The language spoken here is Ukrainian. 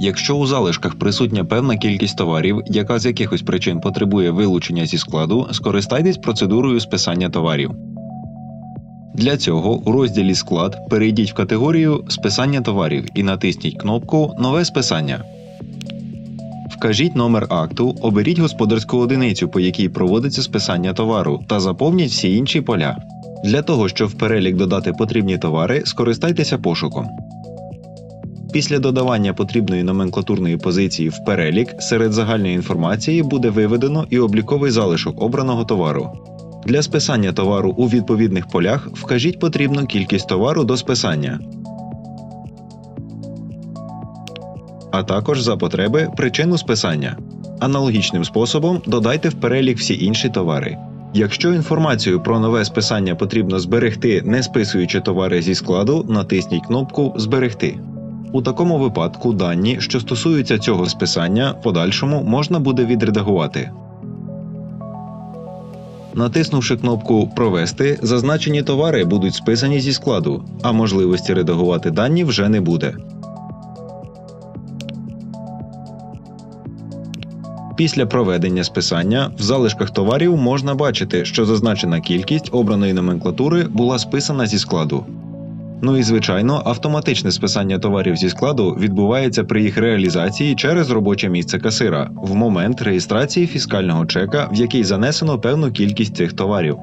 Якщо у залишках присутня певна кількість товарів, яка з якихось причин потребує вилучення зі складу, скористайтесь процедурою списання товарів. Для цього у розділі Склад перейдіть в категорію Списання товарів і натисніть кнопку Нове списання. Вкажіть номер акту, оберіть господарську одиницю, по якій проводиться списання товару, та заповніть всі інші поля. Для того, щоб в перелік додати потрібні товари, скористайтеся пошуком. Після додавання потрібної номенклатурної позиції в перелік серед загальної інформації буде виведено і обліковий залишок обраного товару. Для списання товару у відповідних полях вкажіть потрібну кількість товару до списання. А також за потреби причину списання. Аналогічним способом додайте в перелік всі інші товари. Якщо інформацію про нове списання потрібно зберегти, не списуючи товари зі складу, натисніть кнопку Зберегти. У такому випадку дані, що стосуються цього списання, подальшому можна буде відредагувати. Натиснувши кнопку Провести, зазначені товари будуть списані зі складу, а можливості редагувати дані вже не буде. Після проведення списання в залишках товарів можна бачити, що зазначена кількість обраної номенклатури була списана зі складу. Ну і звичайно, автоматичне списання товарів зі складу відбувається при їх реалізації через робоче місце касира в момент реєстрації фіскального чека, в який занесено певну кількість цих товарів.